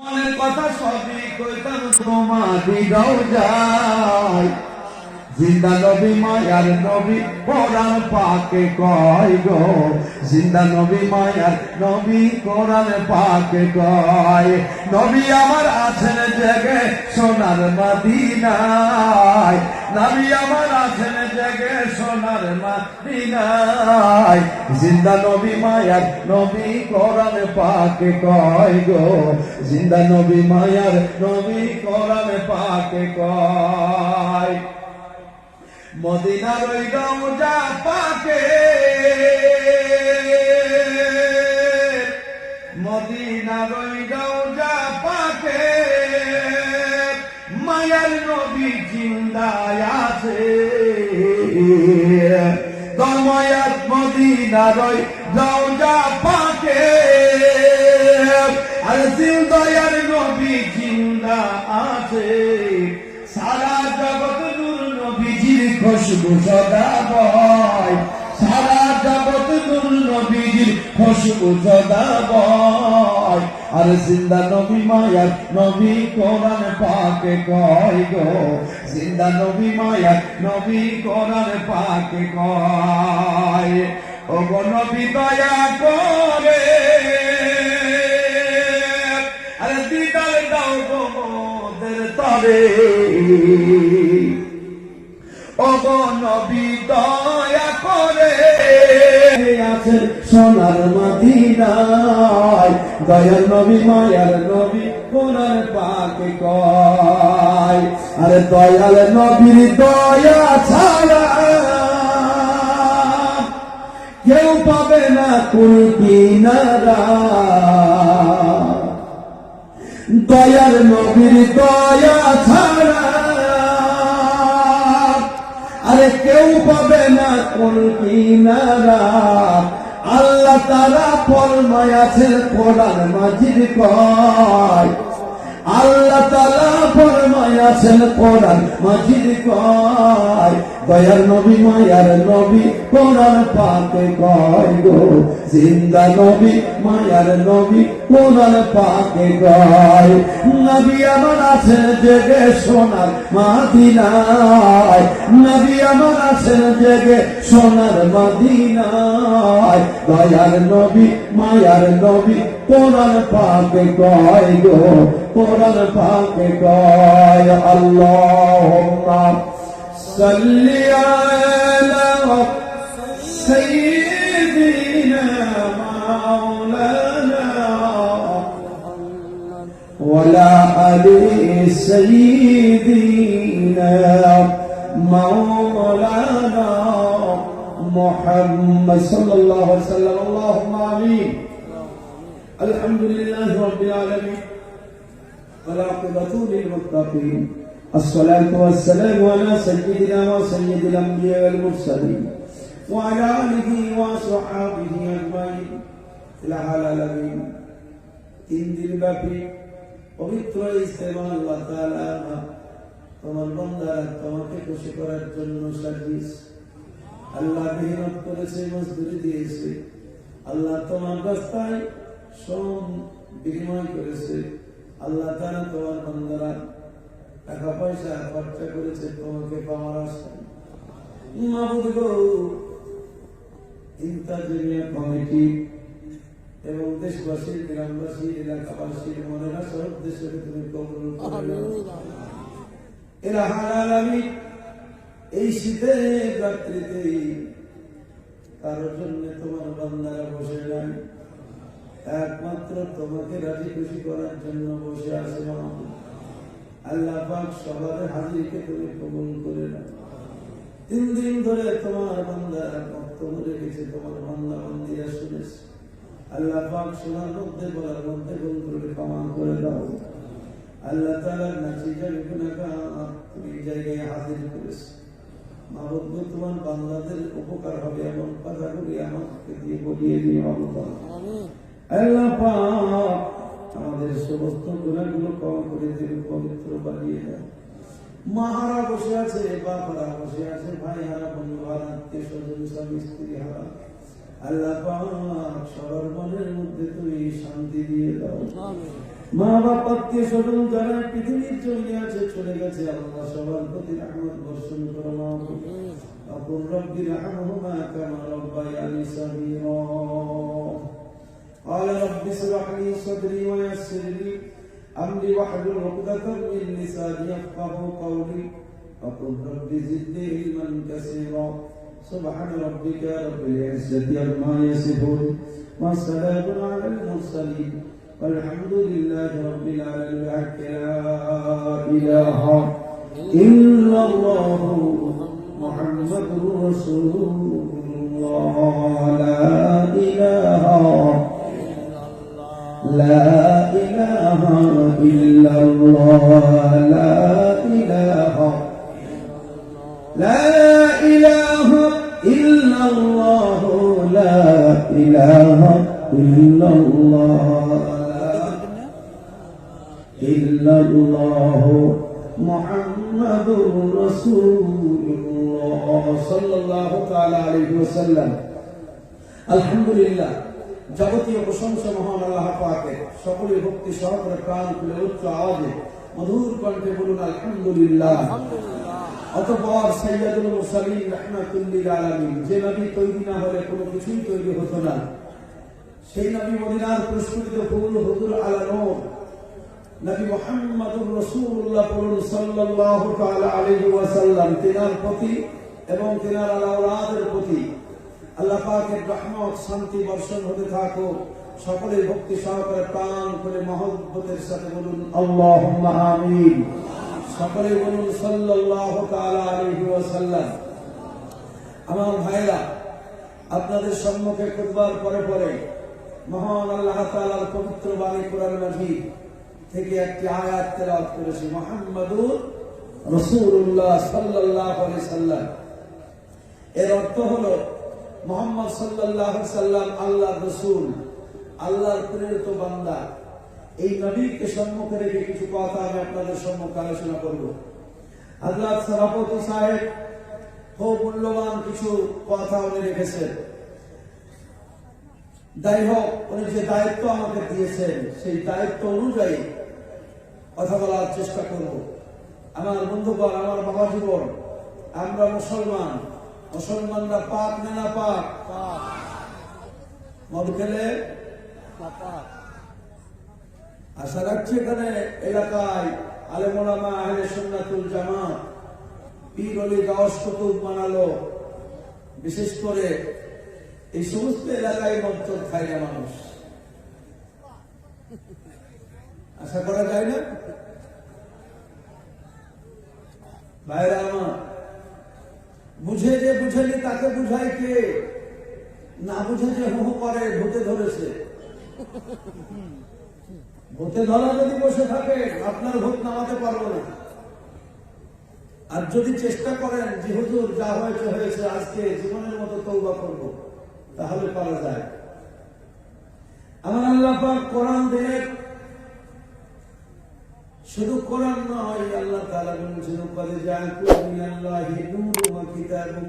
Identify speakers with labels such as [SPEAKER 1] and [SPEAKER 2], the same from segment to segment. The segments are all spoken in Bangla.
[SPEAKER 1] মনের কথা সবই কইতাম তোমাদি গাও যাই। জিন্দা নবী মায়ার নবী, কোরআন পাকে কয় গো। জিন্দা নবী মায়ার নবী, কোরআন পাকে কয়। নবী আমার আছেন জেগে সোনার মদিনায়। নবী আমার আছেন জেগে সোনার মদিনায়। জিন্দা নবী মায়ার নবী, কোরআন পাকে কয় গো। জিন্দা নবী মায়ার নবী, কোরআন পাকে কয়। মদিনার ওই রওজা পাকে। মদিনার ওই রওজা পাকে। মায়ার নবী জিন্দায় আছে। দময়াত মদিনার ওই রওজা পাকে। আর জিন্দায়ার নবী জিন্দা আছে। খুশবু সদা বয় সারা জগৎ নূর নবীজির খুশবু সদা বয় আর জিন্দা নবী মায়ার নবী কোরআন পাকে কয় গো, জিন্দা নবী মায়ার নবী কোরআন পাকে কয়। ও গো নবী দয়া করে, আরে দিদার দাও গো মোদের তরে। নবী দয়া করে। আছেন সোনার মদিনায়। দয়াল নবী, মায়ার নবী, কোরআন পাকে কয়। আরে দয়াল নবীর দয়া ছাড়া কেউ পাবে না কোন কিনারা। দয়ার নবীর দয়া ছাড়া আরে কেউ পাবে না কোন কিনারা। আল্লাহ তারা ফরমায় আছেন কোরআন মাঝির কয় আল্লাহ তালা ফরমায় আছেন কোরআন মাজিদ কয়, দয়ার নবী মায়ার নবী, কোরআন পাকে কয় গো। জিন্দা নবী মায়ার নবী, কোরআন পাকে কয়। নবী আমার আছেন জেগে সোনার মাদিনায়। নবী আমার আছেন জেগে সোনার মাদিনায়। দয়ার নবী, মায়ার নবী, কোরআন পাকে কয় গো। কোরআন পাকে কয় আল্লাহুম্মা সাল্লি আলা সাইয়্যিদিনা মাওলানা ولا علي سيدنا مولانا محمد صلى الله عليه وسلم اللهم امين الحمد لله رب العالمين والعاقبة للمتقين الصلاة والسلام على سيدنا وسيد الأنبياء والمرسلين وعلى آله وصحابه أجمعين إلى العالمين তিন দিন ব্যাপী পবিত্র ইস্তেমা আল্লাহ তাআলা তোমার বান্দারা তোমাকে খুশি করার জন্য সার্ভিস আল্লাহ মেহনত করেছে মজদুরি দিয়েছে আল্লাহ তোমার রাস্তায় শ্রম বিনিময় করেছে আল্লাহ তাআলা তোমার বান্দারা টাকা পয়সা, খরচা করেছে, তোমাকে পাওয়ার গো, ইন্তাজিমিয়া কমিটি এবং দেশবাসীর গ্রামবাসীর এলাকাবাসীর মনের আশা উদ্দেশ্যে তুমি কবুল এরা হালাল আমি এই শীতের রাত্রিতে কারোর জন্য তোমার বান্দারা বসে নাই। একমাত্র তোমাকে রাজি খুশি করার জন্য বসে আছে আল্লাহ পাক সবার হাজিরকে তুমি কবুল করে নাও। তিন দিন ধরে তোমার বান্দারা বক্তব্য রেখেছে, তোমার বান্দা বান্দিরা শুনেছে। আল্লাহ পাক শোনার মধ্যে বলার মধ্যে করে করে দাও। আল্লাহ নাচিজার গুনাহগার তুমি জায়গায় হাজির করেছ। মাহবুব তোমার উপকার হবে এমন কথাগুলি আমাকে দিয়ে বলিয়ে দিও, আল্লাহ। আল্লাহ পাক আমাদের সমস্ত গুণাগুলো কম করে দিন পবিত্র বানিয়ে দেয় মাহারা বসে আছে বাবারা বসে আছে ভাই হারা বন্ধু হারা আত্মীয় স্বজন স্বামী স্ত্রী হারা। আল্লাহ মধ্যে তুমি শান্তি মা বাপ আত্মীয় স্বজন যারা পৃথিবীর চলে আছে চলে গেছে আল্লাহ সবার প্রতি রহমত বর্ষণ করো মা। অপুর রব্বি রহমহুমা কামা قال رب اشرح لي صدري ويسر لي أمري واحلل عقدة من لساني يفقه قولي وقل رب زدني علما كثيرا. سبحان ربك رب العزة عما يصفون وسلام على المرسلين. والحمد لله رب العالمين. لا إله إلا الله محمد رسول الله. الله لا إله إلا الله إلا الله محمد رسول الله صلى الله تعالى عليه وسلم الحمد لله যাবতীয় প্রশংসা মহান আল্লাহ পাকের সকলে ভক্তি সহকারে প্রাণ খুলে উচ্চ আওয়াজে মধুর কণ্ঠে বলুন আলহামদুলিল্লাহ অতঃপর সৈয়দুল মুরসালিন রাহমাতুল্লিল আলামিন, যে নবী তৈরি না হলে কোনো কিছুই তৈরি হতো না। সেই নবী মদিনার পুরস্কৃত ফুল হুজুর আলা নবী মুহাম্মদুর রাসূলুল্লাহ বলুন সাল্লাল্লাহু তাআলা আলাইহি ওয়াসাল্লাম, তিনার প্রতি এবং তিনার আলাওলাদের প্রতি আল্লাহ পাকের রহমত, শান্তি, বর্ষণ হতে থাকো সকলের ভক্তি সহকারে প্রাণ করে মহব্বতের সাথে বলুন, আল্লাহুম্মা আমিন। সকলে বলুন ওয়াসাল্লাম। আমার ভাইরা, আপনাদের সম্মুখে খুতবার পরে পরে মহান আল্লাহ তাআলার পবিত্র বাণী কোরআন মাজিদ থেকে একটি আয়াত তেলাওয়াত করেছি। মুহাম্মাদুর রাসূলুল্লাহ সাল্লাল্লাহু আলাইহি সাল্লাম এর অর্থ হলো, মোহাম্মদ আলাইহি সাল্লাম আল্লাহ রসুল, আল্লাহর প্রেরিত বান্দা। এই নবীকে সম্মুখে রেখে কিছু কথা আমি আপনাদের সম্মুখে আলোচনা করব। আল্লাহ সভাপতি সাহেব খুব মূল্যবান কিছু কথা উনি রেখেছেন। যাই হোক উনি যে দায়িত্ব আমাকে দিয়েছেন সেই দায়িত্ব অনুযায়ী কথা বলার চেষ্টা করব। আমার বন্ধুগণ আমার বাবা জীবন আমরা মুসলমান মুসলমানরা পাক না না পাক মদ খেলে? আশা রাখছি এখানে এলাকায় আলেমোলামা আহলে সুন্নাতুল জামাত পীর অলি গাওস কুতুব বানালো। বিশেষ করে এই সমস্ত এলাকায় মন্তর খায় না মানুষ। আশা করা যায় না? ভাইরা আমার, বুঝে যে বুঝেনি তাকে বুঝায় কে? না বুঝে যে হো করে ভূতে ধরেছে। ভূতে ধরা যদি বসে থাকে, আপনার ভূত নামাতে পারব না। আর যদি চেষ্টা করেন যে, হুজুর, যা হয়েছে হয়েছে, আজকে জীবনের মতো তৌবা করব, তাহলে পারা যায়। আমার আল্লাহ কোরআন দিলেন শুধু কোরআন নয়, আল্লাহ তাআলা বলেছেন উপরে জাআকুম মিনাল্লাহি নূরুন ওয়া কিতাবুম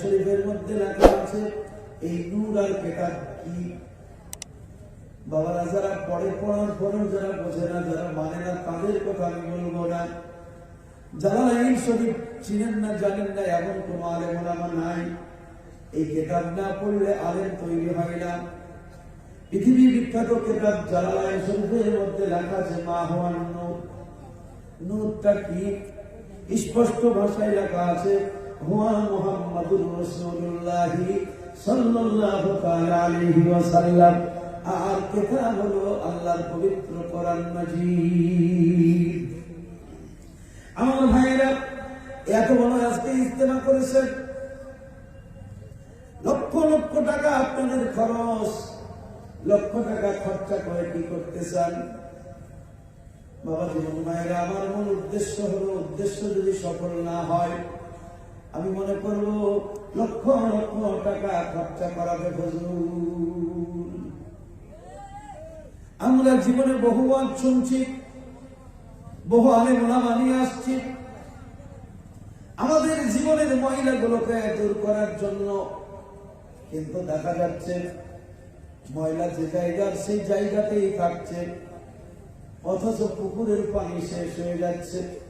[SPEAKER 1] শরীফের মধ্যে লেখা আছে, এই নূর আর কিতাব কি বাবারা যারা পড়ে পড়ার পরেও যারা বোঝে না, যারা মানে না, তাদের কথা আমি বলব না। যারা এই শরীফ চিনেন না, জানেন না, এমন কোনো আলেম ওলামা নাই। এই কেতাব না পড়লে আলেম তৈরি হয় না। পৃথিবী বিখ্যাত কেতাব জালালাইন শরীফের মধ্যে লেখা আছে, মা হওয়ান নূর। নূরটা কি? স্পষ্ট ভাষায় লেখা আছে, হুয়া মুহাম্মাদুর রাসূলুল্লাহ সাল্লাল্লাহু তাআলা আলাইহি ওয়াসাল্লাম। আর কেতাব হলো আল্লাহর পবিত্র কোরআন মাজিদ। আমার ভাইয়েরা, এত বড় আজকে ইস্তেমা করেছেন। লক্ষ লক্ষ টাকা আপনাদের খরচ, লক্ষ টাকা খরচা করে কি করতে চান বাবা জীবন মায়েরা আমার মূল উদ্দেশ্য হলো, উদ্দেশ্য যদি সফল না হয়, আমি মনে করব লক্ষ লক্ষ টাকা খরচা করাবে ফজলুল আমরা জীবনে বহু বহুবার শুনছি, বহু আলে মোলামা নিয়ে আসছি। আমাদের জীবনের মহিলাগুলোকে দূর করার জন্য কিন্তু দেখা যাচ্ছে ময়লা যে জায়গার, সেই জায়গাতেই থাকছে, অথচ পুকুরের পানি শেষ হয়ে যাচ্ছে।